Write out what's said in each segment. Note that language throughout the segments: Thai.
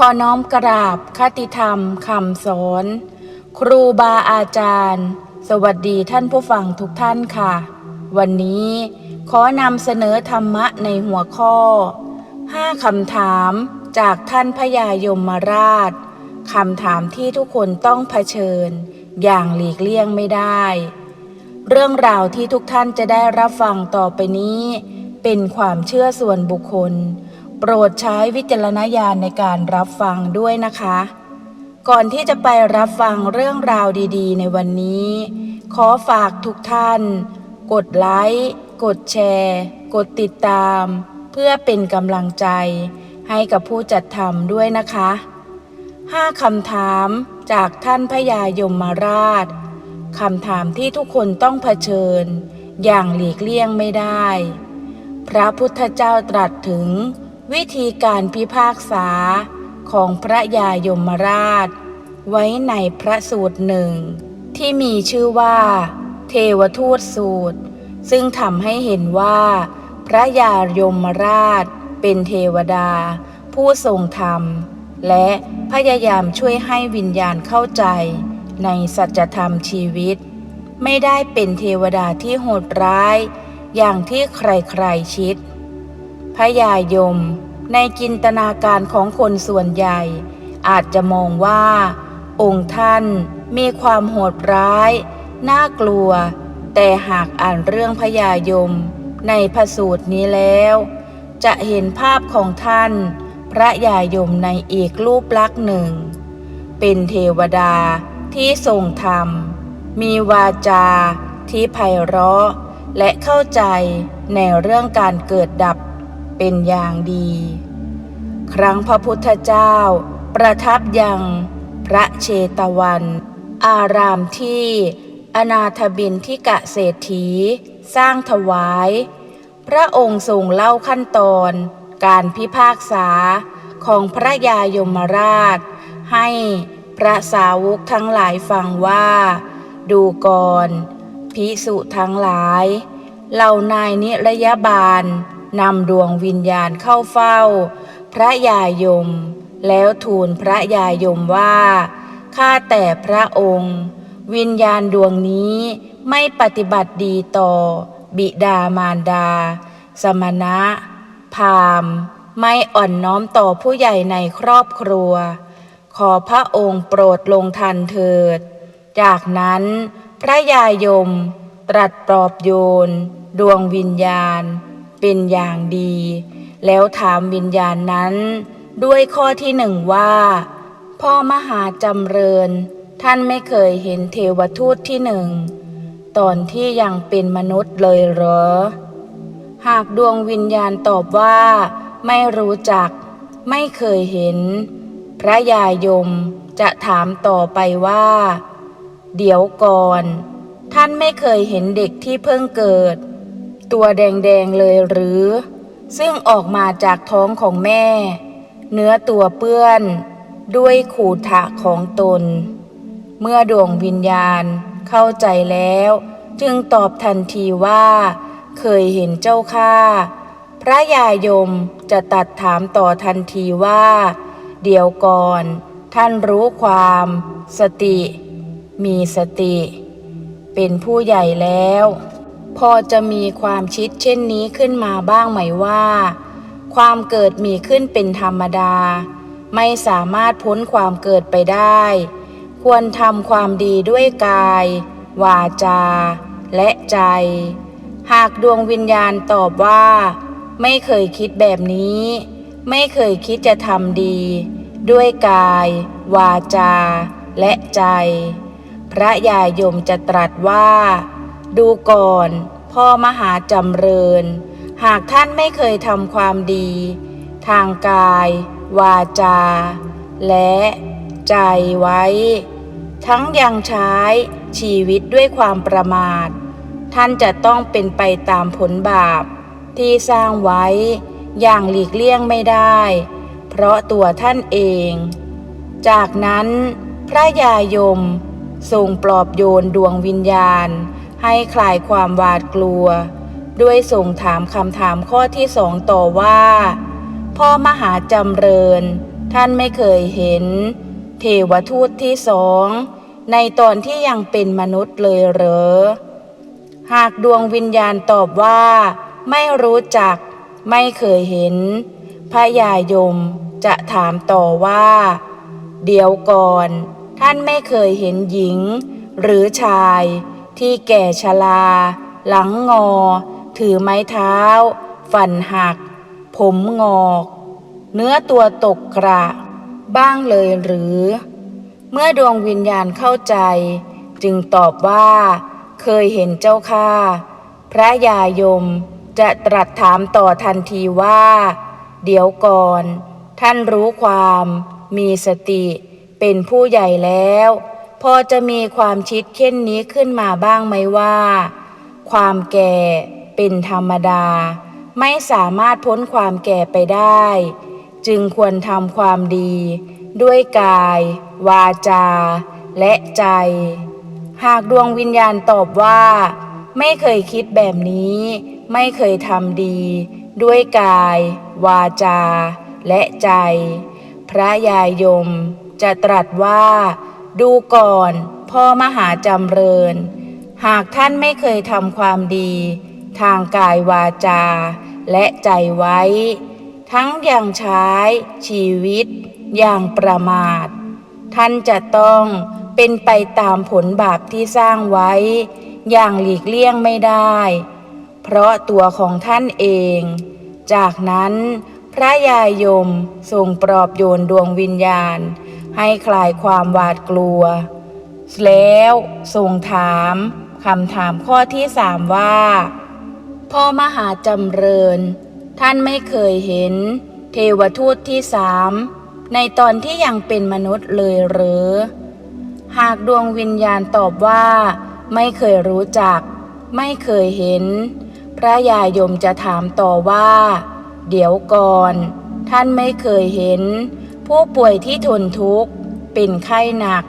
ขอน้อมกราบคติธรรมคำสอน ครูบาอาจารย์ สวัสดีท่านผู้ฟังทุกท่านค่ะ วันนี้ขอนำเสนอธรรมะในหัวข้อ 5คำถามจากท่านพญายมราชคำถามที่ทุกคนต้องเผชิญ อย่างหลีกเลี่ยงไม่ได้ เรื่องราวที่ทุกท่านจะได้รับฟังต่อไปนี้ เป็นความเชื่อส่วนบุคคล โปรดใช้วิจารณญาณในการรับฟังด้วยนะคะ ก่อนที่จะไปรับฟังเรื่องราวดีๆ ในวันนี้ ขอฝากทุกท่าน กดไลค์กดแชร์ กดติดตาม เพื่อเป็นกำลังใจ ให้กับผู้จัดทำด้วยนะคะ5คำถามจากท่านพญายมราชคำถามที่ทุกคนต้องเผชิญ อย่างหลีกเลี่ยงไม่ได้ พระพุทธเจ้าตรัสถึง วิธีการพิพากษาของพระยายมราช ไว้ในพระสูตรหนึ่ง ที่มีชื่อว่า เทวทูตสูตร ซึ่งทำให้เห็นว่า พระยายมราชเป็นเทวดา ผู้ทรงธรรม และพยายามช่วยให้วิญญาณเข้าใจ ในสัจธรรมชีวิต ไม่ได้เป็นเทวดาที่โหดร้าย อย่างที่ใครๆชิด พยายม ในจินตนาการของคนส่วนใหญ่ อาจจะมองว่า องค์ท่านมีความโหดร้าย น่ากลัว แต่หากอ่านเรื่องพญายม ในพระสูตรนี้แล้ว จะเห็นภาพของท่าน พระยายมในอีกรูปลักษณ์หนึ่ง เป็นเทวดาที่ทรงธรรม มีวาจาที่ไพเราะและเข้าใจในเรื่องการเกิดดับ เป็นอย่างดี ครั้งพระพุทธเจ้า ประทับยังพระเชตวัน อารามที่อนาถบินทิกะเศรษฐี สร้างถวาย พระองค์ทรงเล่าขั้นตอนการพิพากษาของพระยายมราช ให้พระสาวกทั้งหลายฟังว่า ดูก่อนพิสุทั้งหลาย เหล่านายนิรยบาล นำดวงวิญญาณเข้าเฝ้า พระยายม แล้วทูลพระยายมว่า ข้าแต่พระองค์ วิญญาณดวงนี้ไม่ปฏิบัติดีต่อ บิดามารดา สมณะ พามไม่อ่อนน้อมต่อผู้ใหญ่ในครอบครัว ขอพระองค์โปรดลงทันเถิด จากนั้นพระยายม ตรัสปลอบโยน ดวงวิญญาณ เป็นอย่างดี แล้วถามวิญญาณนั้น ด้วยข้อที่หนึ่งว่า พ่อมหาจำเริญ ท่านไม่เคยเห็นเทวทูตที่หนึ่ง ตอนที่ยังเป็นมนุษย์เลยเหรอ หากดวงวิญญาณตอบว่า ไม่รู้จัก ไม่เคยเห็น พระยายมจะถามต่อไปว่า เดี๋ยวก่อน ท่านไม่เคยเห็นเด็กที่เพิ่งเกิด ตัวแดงๆเลยหรือ ซึ่งออกมาจากท้องของแม่ เนื้อตัวเปื้อน ด้วยขูทะของตน เมื่อดวงวิญญาณเข้าใจแล้ว จึงตอบทันทีว่า เคยเห็นเจ้าข้าพระยายมจะตัดถามต่อทันทีว่า เดี๋ยวก่อน ท่านรู้ความ สติ มีสติ เป็นผู้ใหญ่แล้ว พอจะมีความคิดเช่นนี้ขึ้นมาบ้างไหมว่า ความเกิดมีขึ้นเป็นธรรมดา ไม่สามารถพ้นความเกิดไปได้ ควรทำความดีด้วยกาย วาจา และใจ หากดวงวิญญาณตอบว่า ไม่เคยคิดแบบนี้ ไม่เคยคิดจะทำดี ด้วยกาย วาจา และใจ พระยายมจะตรัสว่า ดูก่อน พ่อมหาจำเริญ หากท่านไม่เคยทำความดี ทางกาย วาจา และใจไว้ ทั้งยังใช้ชีวิตด้วยความประมาท ท่านจะต้องเป็นไปตามผลบาป ที่สร้างไว้อย่างหลีกเลี่ยงไม่ได้ เพราะตัวท่านเอง จากนั้นพระยายมทรงปลอบโยนดวงวิญญาณ ให้คลายความหวาดกลัว ด้วยส่งถามคำถามข้อที่สองต่อว่า พ่อมหาจำเริญ ท่านไม่เคยเห็น เทวทูตที่สอง ในตอนที่ยังเป็นมนุษย์เลยเหรอ หากดวงวิญญาณตอบว่า ไม่รู้จัก ไม่เคยเห็น พระยายมจะถามต่อว่า เดี๋ยวก่อน ท่านไม่เคยเห็นหญิง หรือชาย ที่แก่ชรา หลังงอ ถือไม้เท้าฟันหัก ผมงอก เนื้อตัวตกกระ บ้างเลยหรือ เมื่อดวงวิญญาณเข้าใจ จึงตอบว่า เคยเห็นเจ้าค่ะพระยายมจะตรัสถามต่อทันทีว่า เดี๋ยวก่อน ท่านรู้ความ มีสติ เป็นผู้ใหญ่แล้ว อจะมีความชิดเช่นนี้ขึ้นมาบ้างไหมว่า ความแก่เป็นธรรมดา ไม่สามารถพ้นความแก่ไปได้ จึงควรทำความดี ด้วยกาย วาจา และใจ หากดวงวิญญาณตอบว่า ไม่เคยคิดแบบนี้ ไม่เคยทำดี ด้วยกาย วาจา และใจ พระยายมจะตรัสว่า ดูก่อน พ่อมหาจำเริญ หากท่านไม่เคยทำความดี ทางกายวาจา และใจไว้ ทั้งอยังใช้ชีวิต อย่างประมาท ท่านจะต้องเป็นไปตามผลบาปที่สร้างไว้ อย่างหลีกเลี่ยงไม่ได้ เพราะตัวของท่านเอง จากนั้นพระยายมทรงปลอบโยนดวงวิญญาณ ให้คลายความหวาดกลัว แล้วทรงถามคำถามข้อที่สามว่า พ่อมหาจำเริญ ท่านไม่เคยเห็น เทวทูตที่สามในตอนที่ยังเป็นมนุษย์เลยหรือ หากดวงวิญญาณตอบว่า ไม่เคยรู้จัก ไม่เคยเห็น พระยายมจะถามต่อว่า เดี๋ยวก่อน ท่านไม่เคยเห็น ผู้ป่วยที่ทนทุกข์ เป็นไข้หนัก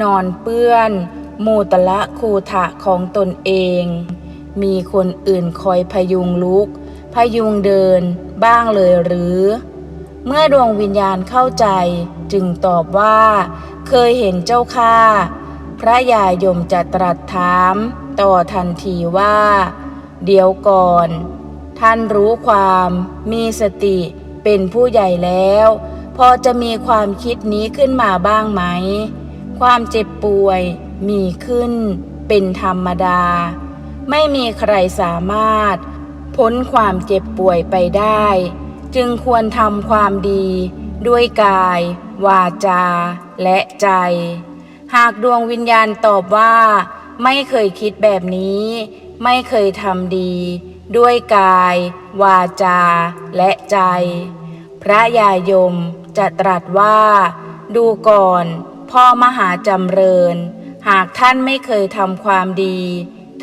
นอนเปื้อน มูตละคูถะของตนเอง มีคนอื่นคอยพยุงลุก พยุงเดิน บ้างเลยหรือ เมื่อดวงวิญญาณเข้าใจจึงตอบว่า เคยเห็นเจ้าค่าพระยายมจะตรัสถาม ต่อทันทีว่า เดี๋ยวก่อน ท่านรู้ความ มีสติเป็นผู้ใหญ่แล้ว พอจะมีความคิดนี้ขึ้นมาบ้างไหม ความเจ็บป่วยมีขึ้นเป็นธรรมดา ไม่มีใครสามารถ พ้นความเจ็บป่วยไปได้ จึงควรทำความดี ด้วยกาย วาจา และใจ หากดวงวิญญาณตอบว่า ไม่เคยคิดแบบนี้ ไม่เคยทำดี ด้วยกาย วาจา และใจ พระยายมจะตรัสว่า ดูก่อน พ่อมหาจำเริญ หากท่านไม่เคยทำความดี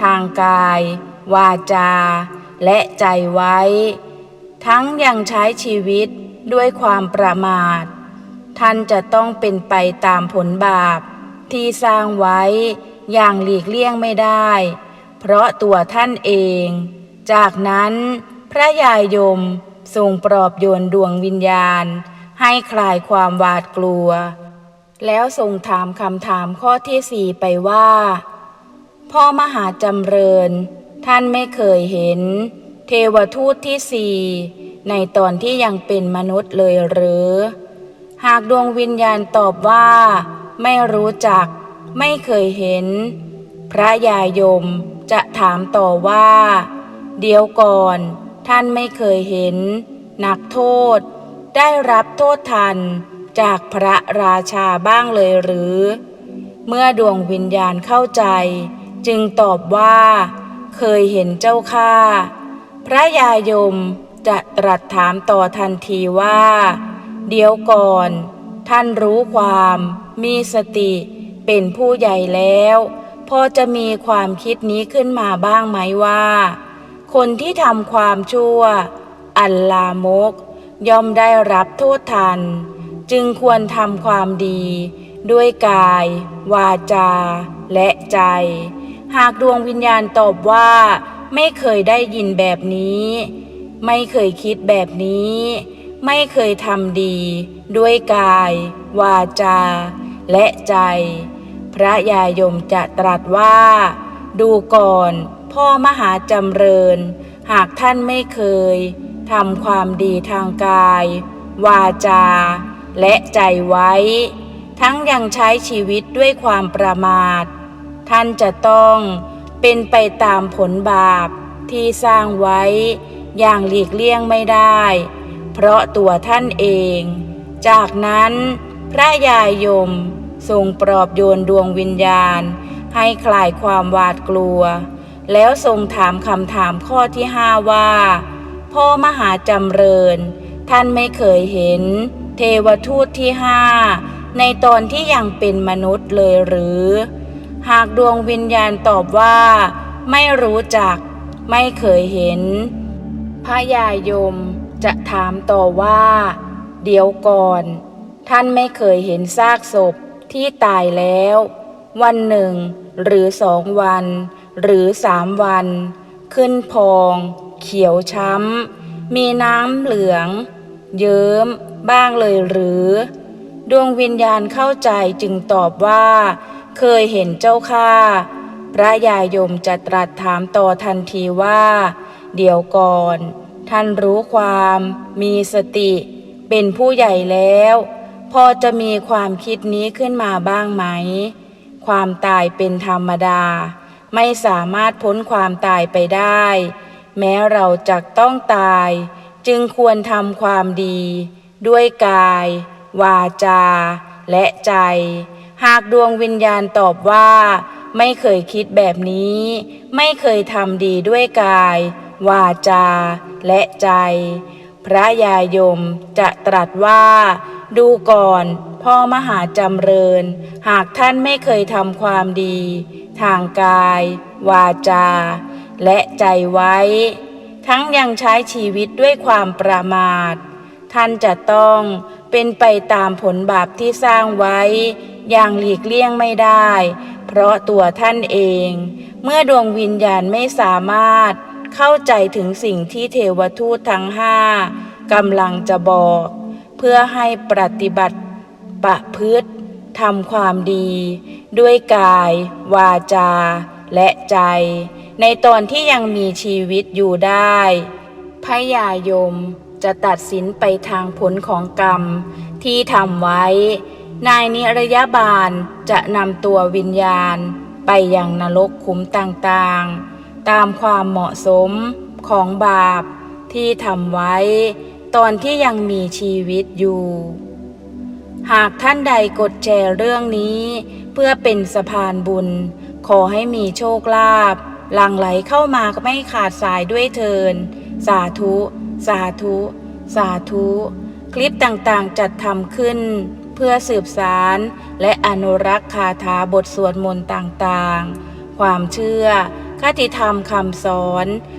ทางกาย วาจา และใจไว้ ทั้งยังใช้ชีวิตด้วยความประมาท ท่านจะต้องเป็นไปตามผลบาป ที่สร้างไว้อย่างหลีกเลี่ยงไม่ได้ เพราะตัวท่านเอง จากนั้นพระยายม ทรงปลอบโยนดวงวิญญาณ ให้คลายความหวาดกลัว แล้วทรงถามคำถามข้อที่สี่ไปว่า พ่อมหาจำเริญ ท่านไม่เคยเห็น เทวทูตที่สี่ในตอนที่ยังเป็นมนุษย์เลยหรือ หากดวงวิญญาณตอบว่า ไม่รู้จัก ไม่เคยเห็น พระยายมจะถามต่อว่า เดี๋ยวก่อน ท่านไม่เคยเห็น นักโทษ ได้รับโทษทันจากพระราชาบ้างเลยหรือ เมื่อดวงวิญญาณเข้าใจ จึงตอบว่า เคยเห็นเจ้าค่าพระยายมจะตรัสถามต่อทันทีว่า เดี๋ยวก่อน ท่านรู้ความมีสติเป็นผู้ใหญ่แล้ว พอจะมีความคิดนี้ขึ้นมาบ้างไหมว่า คนที่ทำความชั่ว อัลลามก ย่อมได้รับโทษทัน จึงควรทำความดี ด้วยกาย วาจา และใจ หากดวงวิญญาณตอบว่า ไม่เคยได้ยินแบบนี้ ไม่เคยคิดแบบนี้ ไม่เคยทำดี ด้วยกาย วาจา และใจ พระยายมจะตรัสว่า ดูก่อน พ่อมหาจำเริญ หากท่านไม่เคยทำความดีทางกาย วาจา และใจไว้ ทั้งยังใช้ชีวิตด้วยความประมาท ท่านจะต้องเป็นไปตามผลบาปที่สร้างไว้อย่างหลีกเลี่ยงไม่ได้ เพราะตัวท่านเอง จากนั้นพระยายมทรงปลอบโยนดวงวิญญาณ ให้คลายความหวาดกลัว แล้วทรงถามคำถามข้อที่ห้าว่า พ่อมหาจำเริญ ท่านไม่เคยเห็น เทวทูตที่ห้าในตอนที่ยังเป็นมนุษย์เลยหรือ หากดวงวิญญาณตอบว่า ไม่รู้จัก ไม่เคยเห็น พระยายมจะถามต่อว่า เดี๋ยวก่อน ท่านไม่เคยเห็นซากศพที่ตายแล้ว วันหนึ่งหรือสองวัน หรือสามวัน ขึ้นพอง เขียวช้ำ มีน้ำเหลือง เยิ้ม บ้างเลยหรือ ดวงวิญญาณเข้าใจจึงตอบว่า เคยเห็นเจ้าค่าพระยายมจะตรัสถามต่อทันทีว่า เดี๋ยวก่อน ท่านรู้ความ มีสติ เป็นผู้ใหญ่แล้ว พอจะมีความคิดนี้ขึ้นมาบ้างไหม ความตายเป็นธรรมดา ไม่สามารถพ้นความตายไปได้ แม้เราจะต้องตาย จึงควรทำความดี ด้วยกาย วาจา และใจ หากดวงวิญญาณตอบว่า ไม่เคยคิดแบบนี้ ไม่เคยทำดีด้วยกาย วาจา และใจ พระยายมจะตรัสว่า ดูก่อน พ่อมหาจำเริญ หากท่านไม่เคยทำความดี ทางกาย วาจา และใจไว้ ทั้งยังใช้ชีวิตด้วยความประมาท ท่านจะต้องเป็นไปตามผลบาปที่สร้างไว้ อย่างหลีกเลี่ยงไม่ได้ เพราะตัวท่านเอง เมื่อดวงวิญญาณไม่สามารถเข้าใจถึงสิ่งที่เทวทูตทั้งห้ากำลังจะบอก เพื่อให้ปฏิบัติประพฤติทำความดี ด้วยกาย วาจา และใจ ในตอนที่ยังมีชีวิตอยู่ได้พยายมจะตัดสินไปทางผลของกรรมที่ทำไว้ นายนิรยาบาลจะนำตัววิญญาณ ไปยังนรกขุมต่างๆ ตามความเหมาะสมของบาปที่ทำไว้ ตอนที่ยังมีชีวิตอยู่ หากท่านใดกดแชร์เรื่องนี้ เพื่อเป็นสะพานบุญ ขอให้มีโชคลาภหลั่งไหลเข้ามาไม่ขาดสายด้วยเทิน สาธุ สาธุ สาธุ คลิปต่างๆจัดทำขึ้น เพื่อสืบสาร และอนุรักษ์คาถาบทสวดมนต์ต่างๆ ความเชื่อคติธรรมคำสอน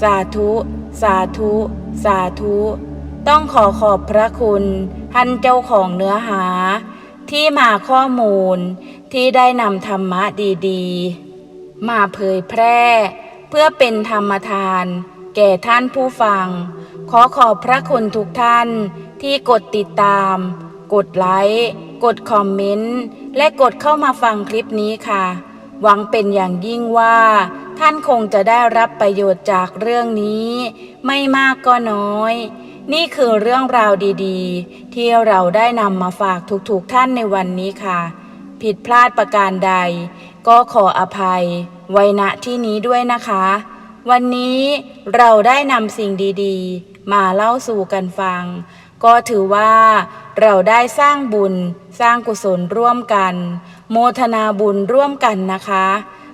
สาธุ สาธุ สาธุ ต้องขอขอบพระคุณท่านเจ้าของเนื้อหา ที่มาข้อมูลที่ได้นำธรรมะดีๆ มาเผยแพร่ เพื่อเป็นธรรมทาน แก่ท่านผู้ฟัง ขอขอบพระคุณทุกท่านที่กดติดตาม กดไลค์กดคอมเมนต์ และกดเข้ามาฟังคลิปนี้ค่ะ หวังเป็นอย่างยิ่งว่า ท่านคงจะได้รับประโยชน์จากเรื่องนี้ ไม่มากก็น้อย นี่คือเรื่องราวดีๆ ที่เราได้นำมาฝากทุกๆท่านในวันนี้ค่ะ ผิดพลาดประการใด ก็ขออภัย ไว้ณที่นี้ด้วยนะคะ วันนี้เราได้นำสิ่งดีๆ มาเล่าสู่กันฟัง ก็ถือว่าเราได้สร้างบุญ สร้างกุศลร่วมกัน โมทนาบุญร่วมกันนะคะ